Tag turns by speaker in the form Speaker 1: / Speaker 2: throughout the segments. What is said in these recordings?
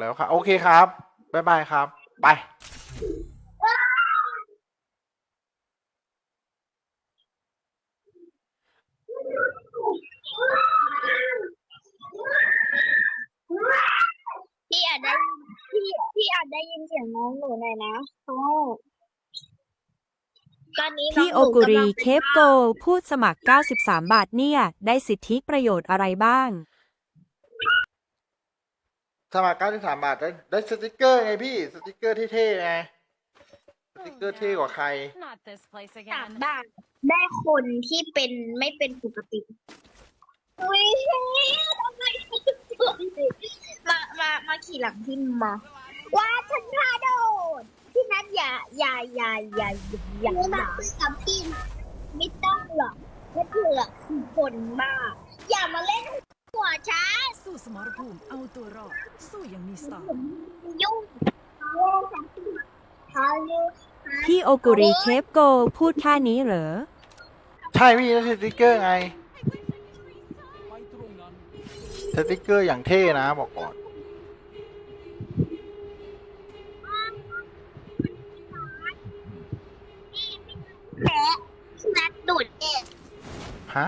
Speaker 1: แล้วครับ โอเคครับบ๊ายบายครับ ไป
Speaker 2: พี่อาจได้พี่พี่อาจได้ยินเสียงน้องหนูหน่อยนะโอ้ตอนนี้น้
Speaker 3: พี่
Speaker 2: งห
Speaker 3: โอ
Speaker 2: นู
Speaker 3: กุ
Speaker 2: กำ
Speaker 3: รี
Speaker 2: ลัง
Speaker 3: เคปโกพูดสมัคร 93 บาทเนี่ย ได้สิทธิประโยชน์อะไรบ้าง
Speaker 1: สมัคร93บาทได้ได้สติกเกอร์ไงพี่ สติกเกอร์เท่ๆไง สติกเกอร์เท่กว่าใคร
Speaker 4: Not this place
Speaker 2: สาม
Speaker 4: again.
Speaker 2: บาทได้คนที่เป็นไม่เป็นปกติอุ้ยทำไมมามามาขี่หลังพี่มาว่าฉันพาโดดพี่นัทอย่าอย่าอย่าอย่าอย่าอย่ามาคุยกับพี่ไม่ต้องหรอกเพราะเธอคือคนบ้าอย่ามาเล่น หัวช้า
Speaker 4: สู้สมรภูมิเอาตัวรอดสู้อย่างมีสไตล์
Speaker 2: ยุ่งเขายุ่ง
Speaker 3: พี่โอกุรีเคปโกพูดแค่นี้เหรอ
Speaker 1: ใช่พี่ได้สติกเกอร์ไง สติกเกอร์อย่างเท่นะบอกก่อน
Speaker 2: แพ้นัดดูดเอง
Speaker 1: ฮะ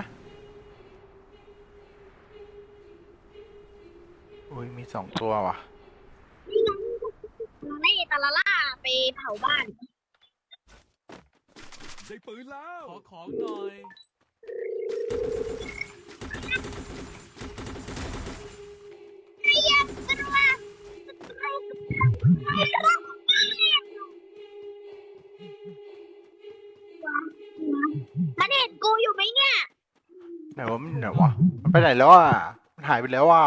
Speaker 1: อุ้ยมีสองตัวว่ะ
Speaker 2: ไม่ตาลาล่าไปเผาบ้าน
Speaker 5: ได้ปืนแล้ว ขอของหน่อย
Speaker 2: ไอ้ยักษ์ตัวมันเห็นกูอยู่ไหมเนี่ย
Speaker 1: ไหนวะมันไหนวะ มันไปไหนแล้วอะ มันหายไปแล้วอะ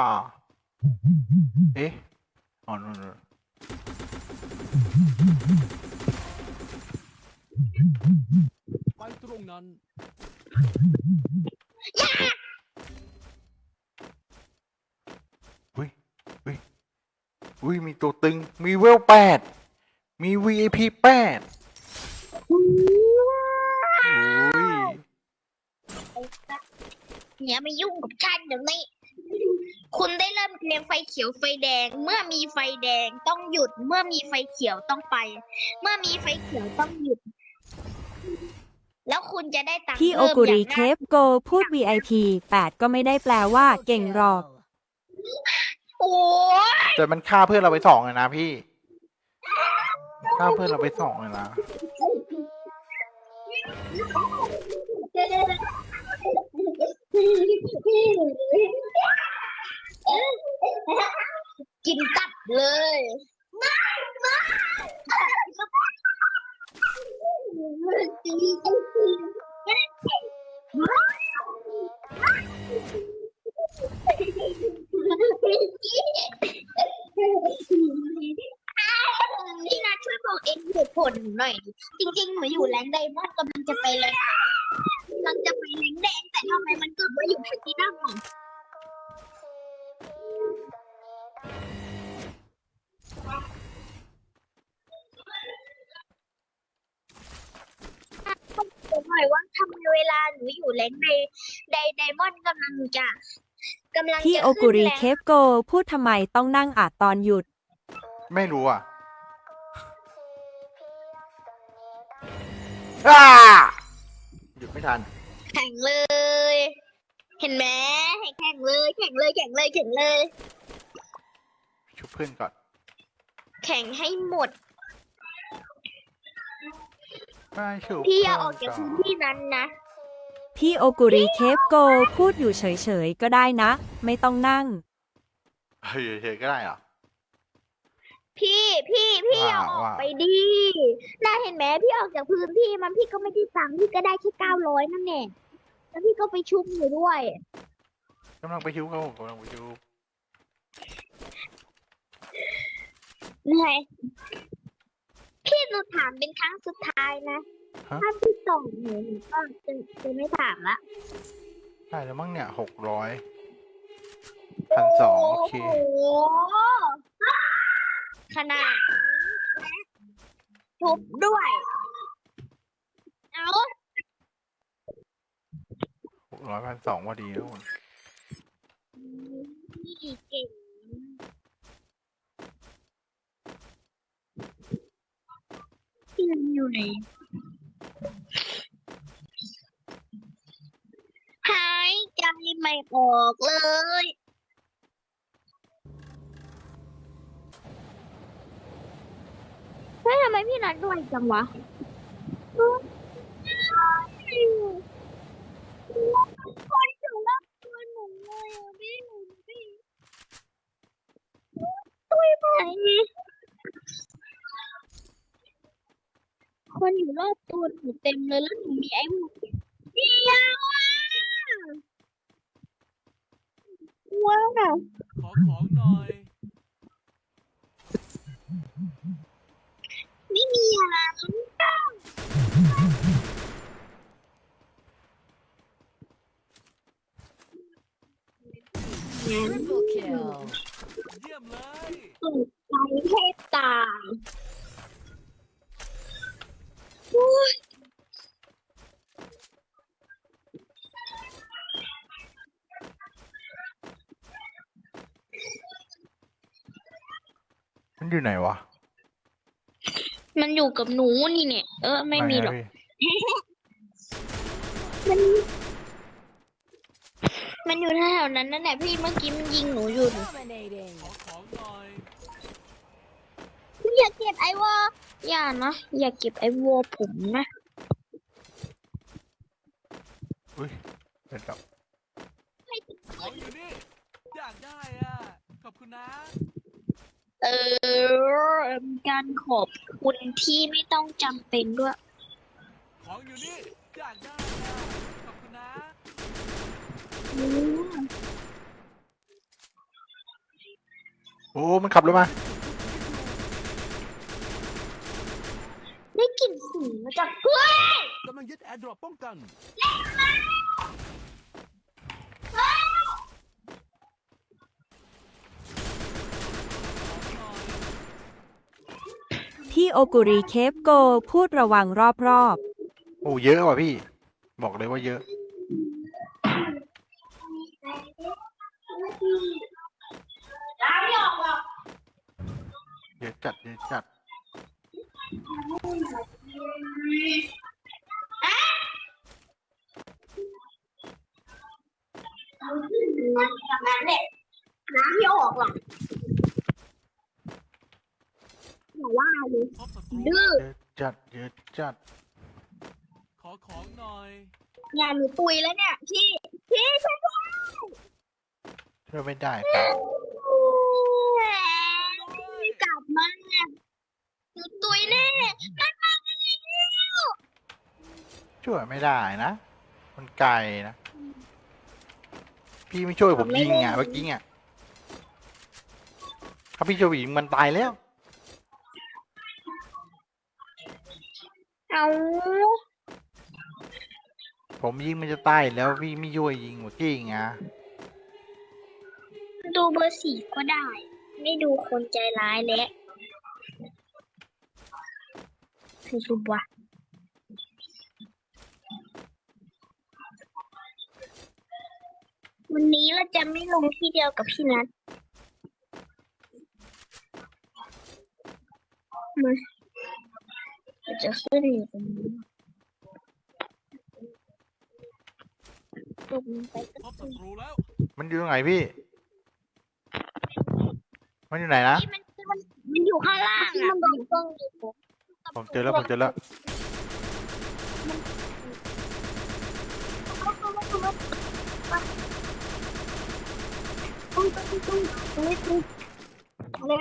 Speaker 1: เอ๊ะอ๋อนู่นนู่น
Speaker 5: ไปตรงนั้น
Speaker 1: อุ้ยอุ้ยอุ้ยมีตัวตึง มีเวลแปด มี VIP แปดอุ้ย
Speaker 2: เนี่ยไม่ยุ่งกับฉันเดี๋ยวนี้ คุณได้เริ่มเรียงไฟเขียวไฟแดง เมื่อมีไฟแดงต้องหยุด เมื่อมีไฟเขียวต้องไป เมื่อมีไฟเขียวต้องหยุด แล้วคุณจะได้ตังค์
Speaker 3: พี่โอ
Speaker 2: เพิ่ม
Speaker 3: กุ
Speaker 2: อย่า
Speaker 3: รี
Speaker 2: ง
Speaker 3: เค
Speaker 2: น่า
Speaker 3: ปโกพูด VIP 8 ก็ไม่ได้แปลว่าเก่งหรอก
Speaker 2: โอ้ย
Speaker 1: แต่มันฆ่าเพื่อนเราไปสองเลยนะพี่ ฆ่าเพื่อนเราไปสองเลยนะ
Speaker 2: กินตับเลยพี่นัทช่วยบอกเองเหตุผลหน่อยดิจริงๆหนูอยู่แรงไดมอนด์กำลังจะไปแรง เวลาหนูอยู่แรงในไดไดมอนด์กำลังจะกำลัง
Speaker 3: พี่
Speaker 2: จะ
Speaker 3: โอกุ
Speaker 2: ขึ้น
Speaker 3: รี
Speaker 2: แรง
Speaker 3: เคปโกพูดทำไมต้องนั่งอาจตอนหยุด
Speaker 1: ไม่รู้อะอ้าหยุดไม่ทัน
Speaker 2: แข่งเลย เห็นไหมแข่งเลยแข่งเลยแข่งเลยแข่งเลย
Speaker 1: ชุบเพื่อนก่อน
Speaker 2: แข่งให้หมด
Speaker 1: ไปชุบ
Speaker 2: พี่อย่าออก
Speaker 1: เพื่
Speaker 2: จาก
Speaker 1: น
Speaker 2: พื้น
Speaker 1: ก่อน
Speaker 2: ที่นั้นนะ
Speaker 3: พี่โอกุรีเคปโกพูดอยู่เฉยๆ ก็ได้นะ ไม่ต้องนั่ง
Speaker 1: เฮ้ยเฉยๆก็ได้เหรอ
Speaker 2: พี่พี่พี่อย่า
Speaker 1: ว่า
Speaker 2: ออก
Speaker 1: ว่า
Speaker 2: ไปดิน่าเห็นไหมพี่ออกจากพื้นที่มันพี่ก็ไม่ได้ตังค์พี่ก็ได้แค่เก้าร้อยนั่นแหละแล้วพี่ก็ไปชุบอยู่ด้วย
Speaker 1: กำลังไปชุบครับผมกำลังไปชุบ
Speaker 2: เหนื่อยพี่หนูถามเป็นครั้งสุดท้ายนะ ถ้าพี่ส่งหนูหนก็จะจะไม่ถามละ
Speaker 1: ใช่แล้วมั้งเนี่ยหกร้อยพันสองโอเค
Speaker 2: ขนาดนี้ะทุบด้วย เอา
Speaker 1: หกร้อยพันสองว่าดีแล้วณ
Speaker 2: นี่เก่งที่อยู่ไหนายใจไม่ออกเลย เฮ้ยทำไมพี่นัดด้วยจังวะ คนถึงรอบตัวหนูเลยอะพี่หนูพี่ตุ้ยไปคนอยู่รอบตัวหนูเต็มเลยแล้วหนูมีไอ้หมวกเดียว อะว้าว
Speaker 5: ขอของหน่อย
Speaker 2: ไม่มีอะไร
Speaker 4: Triple kill
Speaker 5: เยี่ยมเลย
Speaker 2: ตกใจแทบตายโอ้ย
Speaker 1: อยู่ไหนวะ
Speaker 2: มันอยู่กับหนูนี่เนี่ย เออไม่มีหรอก
Speaker 1: นนะพี่
Speaker 2: มัน มันอยู่แถวๆนั้นนั่นแหละพี่เมื่อกี้มันยิงหนูอยู่
Speaker 4: dominating
Speaker 5: ขอของหน่อย
Speaker 2: อย่าเก็บไอวอลอย่านะ อย่าเก็บไอวอลผมนะ
Speaker 1: อุ้ยเดี๋ยวครับ
Speaker 5: ของอยู่นี่ อยากได้อะ ขอบคุณนะ
Speaker 2: เออการขอบคุณที่ไม่ต้องจำเป็นด้วย
Speaker 5: ของอยู่นี่อยากได้อะขอบคุณนะ
Speaker 1: โอ้มันขับรถมา
Speaker 2: ได้กลิ่นสีมาจากเพื่อน
Speaker 5: กำลังยึดแอร์ดรอปป้องกัน
Speaker 3: โอกุริเคฟโกพูดระวังรอบ
Speaker 1: โอ้เยอะว่ะพี่ บอกเลยว่าเยอะ เยอะจัดเยอะจัด
Speaker 2: อย่างนั้นแหละน้ำไม่ออกหรอกอย่าว่าเลย
Speaker 5: พบศัตรู
Speaker 2: ดื้อ
Speaker 1: เยอะจัดเยอะจัด
Speaker 5: ขอของหน่อย
Speaker 2: อย่าหนูตุยแล้วเนี่ยพี่พี่ช่วยด้วย
Speaker 1: ช่วยไม่ได้ครับ
Speaker 2: กลับมาหนูตุยแน่มันมาแล้ว
Speaker 1: ช่วยไม่ได้นะ มันไกลนะ พี่ไม่ช่วยผมยิงอะเมื่อกี้อะถ้าพี่ช่วยยิงมันตายแล้ว
Speaker 2: เอา
Speaker 1: ผมยิงมันจะตายแล้วพี่ไม่ช่วยยิงเมื่อกี้ไง
Speaker 2: ดูเบอร์สี่ก็ได้ ไม่ดูคนใจร้ายแล้วคือสุบวะวันนี้เราจะไม่ลงที่เดียวกับพี่นัทมา จะขึ้นอยู่ตรงนี้ตกลงไปก็
Speaker 5: พบศัตรูแล้ว
Speaker 1: มันอยู่ตรงไหนพี่ มันอยู่ไหนนะ
Speaker 2: ที่มันมันมันอยู่ข้างล่างอะมันต้องอยู่
Speaker 1: ผมเจอแล้วผมเจอแล้ว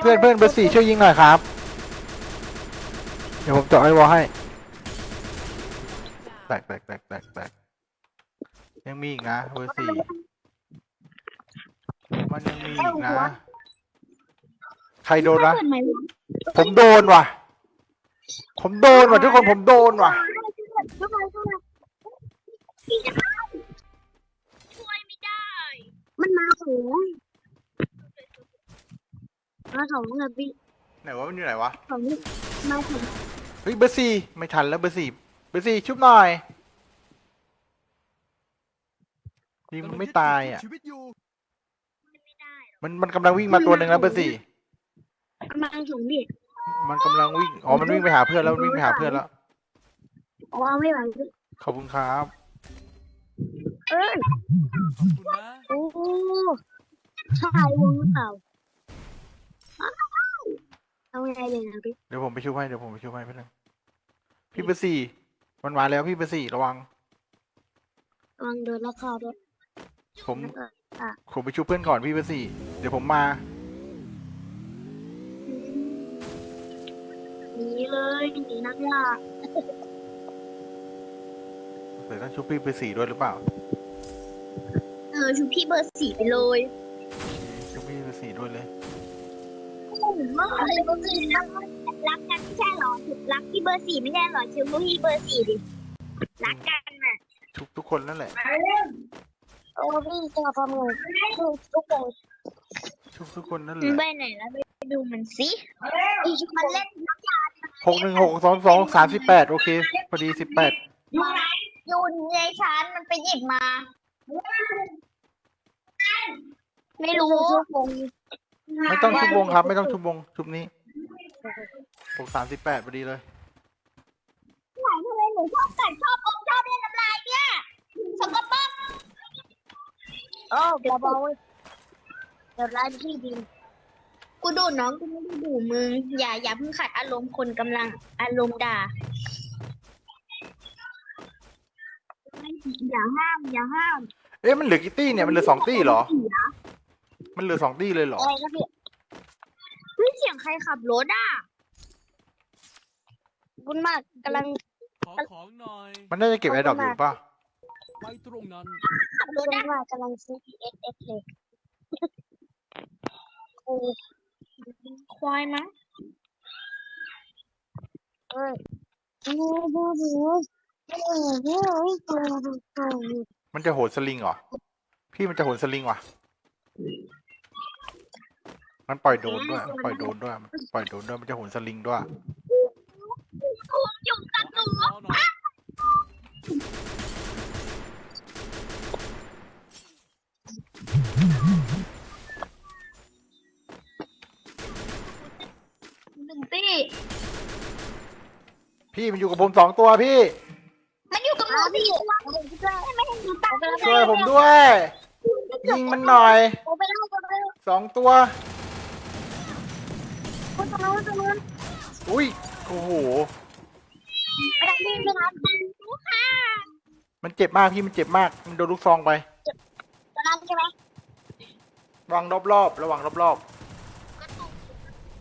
Speaker 1: เพื่อนเพื่อนเบอร์สี่ช่วยยิงหน่อยครับเดี๋ยวผมเจาะไอ้วอลให้ แตกแตกแตกแตกแตกยังมีอีกนะเบอร์สี่มันยังมีอีกนะ ใครโดนวะผมโดนว่ะ ผมโดนว่ะทุกคนผมโดนว่ะ
Speaker 2: ช่วยไม่ได้มันมาสองมาสองเลยพี่
Speaker 1: ไหนวะมันอยู่ไหนวะ
Speaker 2: สองมาสอง
Speaker 1: เฮ้ยเบอร์สี่ไม่ทันแล้วเบอร์สี่เบอร์สี่ชุบหน่อยยิงมันไม่ตายอะ
Speaker 5: ชีวิตอยู่
Speaker 2: ไม่ได้หรอก
Speaker 1: มันมันกำลังวิ่งมาตัวหนึ่งแล้วเบอร์สี่
Speaker 2: มาสองพี่
Speaker 1: มันกำลังวิ่งอ๋อมันวิ่งไปหาเพื่อนแล้วมันวิ่งไปหาเพื่อนแล้ว
Speaker 2: อ๋อไม่ไหวพี่
Speaker 1: ขอบคุณครับ
Speaker 2: เออ
Speaker 5: ขอบคุณนะ
Speaker 2: โอ้ชายวงหรือเปล่าอ้าว เอาไงเลยนะพี่
Speaker 1: เดี๋ยวผมไปช่วยให้เดี๋ยวผมไปช่วยให้เพื่อนงพี่เบอร์สี่มันมาแล้วพี่เบอร์สี่ระวัง
Speaker 2: ระวังโดนราคาด้วย
Speaker 1: ผม
Speaker 2: แล้วก็อะ
Speaker 1: ผมไปช่วยเพื่อนก่อนพี่เบอร์สี่เดี๋ยวผมมา
Speaker 2: หนีเลยหนีนักล่า
Speaker 1: เดี๋ยวต้องช่วยพี่เบอร์สี่ด้วยหรือเปล่า
Speaker 2: เออชูพี่เบอร์สี่ไปเลย
Speaker 1: ช่วยพี่เบอร์สี่ด้วยเลย
Speaker 2: ผมว่าอะไรก็คือรักรักกันไม่ใช่หรอรักพี่เบอร์สี่ไม่ใช่หรอชูพี่เบอร์สี่ดิรักกันน่ะ
Speaker 1: ทุกทุกคนนั่นแหละ
Speaker 2: โอ้พี่จะทำไงทุกคน
Speaker 1: ทุกทุกคนนั่นแหละ
Speaker 2: ไปไหนแล้วไปดูมันสิมันเล่นนักยา
Speaker 1: หกหนึ่งหกสองสองสามสิบแปดโอเคพอดีสิบแปด
Speaker 2: ยูนในชั้นมันไปหยิบมา ไม่รู้
Speaker 1: ไม่ต้องชุบวงครับ ไม่ต้องชุบวงชุบนี้หกสามสิบแปดพอดีเลย
Speaker 2: ไหนทำไมหนูชอบกัดชอบอมชอบเล่นน้ำลายเนี่ยสกปรกโอ้เดี๋ยวบอกเดี๋ยวร้านที่ดินกูดูน้องกูไม่ได้ดูมึง อย่าอย่าเพิ่งขัดอารมณ์คนกำลังอารมณ์ด่าอย่าห้ามอย่าห้าม
Speaker 1: เอ๊ะมันเหลือกี่ตี้เนี่ยมันเหลือสองตี้เหรอ มันเหลือสองตี้เลยเหรอ
Speaker 2: อะไรนะพี่เฮ้ยเสียงใครขับรถอะบุญมากกำลัง
Speaker 5: ขอของหน่อย
Speaker 1: มันน่าจะเก็บไอ้ดอกอยู่ป่ะ
Speaker 5: ไปตรงนั้น
Speaker 2: ขับรถได้ว่ากำลังซื้อ S S เลยโอ้ควายมั้งเอ้ยดูดูดูดูดูดูดู
Speaker 1: มันจะโหนสลิงเหรอ พี่มันจะโหนสลิงว่ะ มันปล่อยโดรนด้วยมันปล่อยโดรนด้วยมันปล่อยโดรนด้วยมันจะโหนสลิงด้วย
Speaker 2: อยู่กับหนู
Speaker 5: รอหน่อย
Speaker 2: หนึ่งตี้
Speaker 1: พี่มันอยู่กับผมสองตัวพี่
Speaker 2: มันอยู่กับหนูพี่ไม่ให้หนูตัด
Speaker 1: ช่วยผมด้วย ยิงมันหน่อย
Speaker 2: โอ้ไปแล้วไปแล้ว
Speaker 1: สองตัว
Speaker 2: คนตรงนู้นตรงนู้น
Speaker 1: อุ้ยโอ้โห
Speaker 2: ไปทางนี้ไปทางนี้ค่ะ
Speaker 1: มันเจ็บมากพี่มันเจ็บมาก มันโดนลูกซองไป
Speaker 2: ตรงนั้นใช่ไหม
Speaker 1: ระวังรอบๆระวังรอบ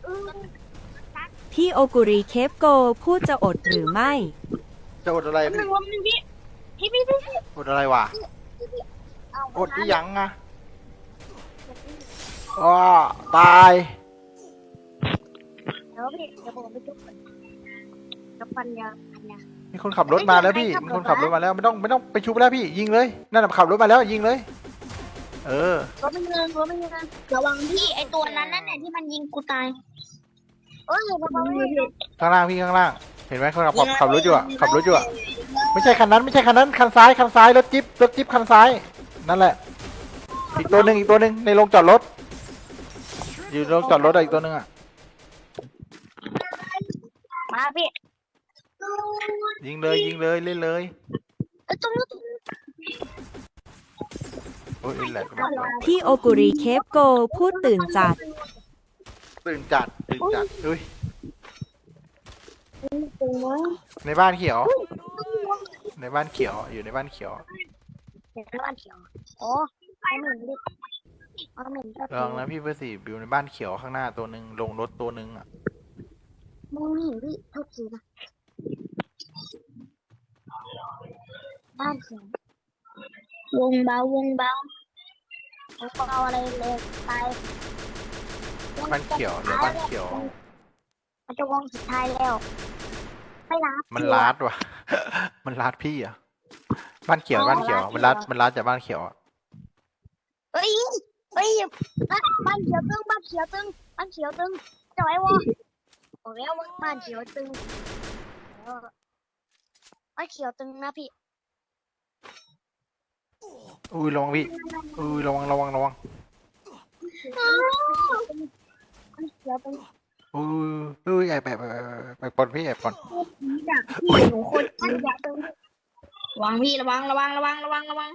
Speaker 2: อืม
Speaker 3: พี่โอกุริเคปโกพูดจะอดหรือไม่
Speaker 1: ๆจะอดอะไร
Speaker 2: ห
Speaker 1: พี่
Speaker 2: นึ่งวันหนึ่งพี่พี่พี่พี่พี่
Speaker 1: อดอะไรวะ
Speaker 2: เอา
Speaker 1: อดที่ยังอะอ้าตาย
Speaker 2: เดี๋ยวพี่เดี๋ยวผมไปจุกก่อนกับปัญญาปัญญา
Speaker 1: มีคนขับรถมาแล้วพี่มีคนขับรถมาแล้วไม่ต้องไม่ต้องไปชุบแล้วพี่ยิงเลยนั่นนะขับรถมาแล้วยิงเลย เออ
Speaker 2: รถไม่เงินรถไม่เงินระวังพี่ไอตัวนั้นนั่นแหละที่มันยิงกูตาย เอ้ยระวังพี่
Speaker 1: ข้างล่างพี่ข้างล่าง เห็นไหมคนขับขับขับรถอยู่อะขับรถอยู่อะไม่ใช่คันนั้นไม่ใช่คันนั้นคันซ้ายคันซ้ายรถจิ๊บรถจิ๊บคันซ้าย นั่นแหละ อีกตัวหนึ่งอีกตัวหนึ่งในโรงจอดรถ อยู่ในโรงจอดรถอะอีกตัวหนึ่งอะ
Speaker 2: มาพี่
Speaker 1: ยิงเลยยิงเลยเล่นเลย
Speaker 2: เอ้ยตรงนู้นตรงนู้น
Speaker 1: โอ้ยเล่นแหละ
Speaker 3: พี่โอกุริเคปโกพูดตื่นจัด
Speaker 1: ตื่นจัดตื่นจัดอุ้ย
Speaker 2: ตรงนู้น
Speaker 1: ในบ้านเขียว ในบ้านเขียวอยู่ในบ้านเขียว
Speaker 2: เห็นบ้านเขียวโอ้ไม่เห็นดิไม่เห็นก็
Speaker 1: ลองนะพี่เพื่อสี่อยู่ในบ้านเขียวข้างหน้าตัวหนึ่งลงรถตัวหนึ่งอะ
Speaker 2: มองไม่เห็น พี่โทษทีนะบ้านเขียววงเบาวงเบาผมก็เอาอะไรเลยไป
Speaker 1: บ้านเขียวเหลือบ้านเขียว
Speaker 2: มันจะวงสุดท้ายแล้วไม่รับ
Speaker 1: มันลาดว่ะ มันลาดพี่อะ บ้านเขียวบ้านเขียวมันลาดมันลาดจากบ้านเขียวอะ
Speaker 2: เฮ้ยเฮ้ยบ้านบ้านเขียวตึงบ้านเขียวตึงบ้านเขียวตึงจะไว้วะ โอ้ยว่าบ้านเขียวตึงเออบ้านเขียวตึงนะพี่
Speaker 1: อุ้ยระวังพี่อุ้ยระวังระวังระวัง
Speaker 2: บ้านเขียวตึง
Speaker 1: อุ้ยอุ้ยแอบแอบแอบแอบแอบก่นพี่แอบก่อน
Speaker 2: ดักพี่หนูคตรจีดักระวังพี่ระวังระวังระวังระวังระวัง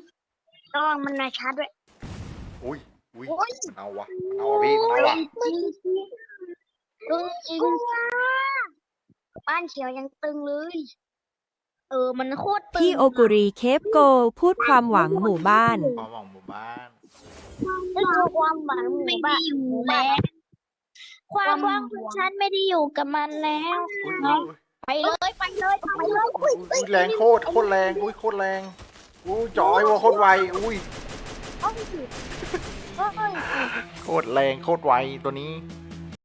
Speaker 2: ระวังมันนาชาร์จด้วย
Speaker 1: อุ้ยอุ้ย
Speaker 2: อ้ย
Speaker 1: เอาวะเอาวะพี่เอาวะ
Speaker 2: ตึงตึงจริงบ้านเขียวยังตึงเลย เออ มันโคตรตึง
Speaker 3: พี่โอกุริเคปโก พูดความหวังหมู่บ้าน
Speaker 1: ความหวังหมู่บ้าน
Speaker 2: นี่คือความหวังไม่ได้อยู่แล้วความหวังของฉันไม่ได้อยู่กับมันแล้ว
Speaker 1: อุ้ยอุ้ย
Speaker 2: ไปเลยไปเลยไปเลย
Speaker 1: อุ้ยอุ้ยแรงโคตรโคตรแรงอุ้ยโคตรแรงอุ้ยจอยวัวโคตรไวอุ้ย
Speaker 2: โอ้ยโอ้ย
Speaker 1: โคตรแรงโคตรไวตัวนี้
Speaker 2: โ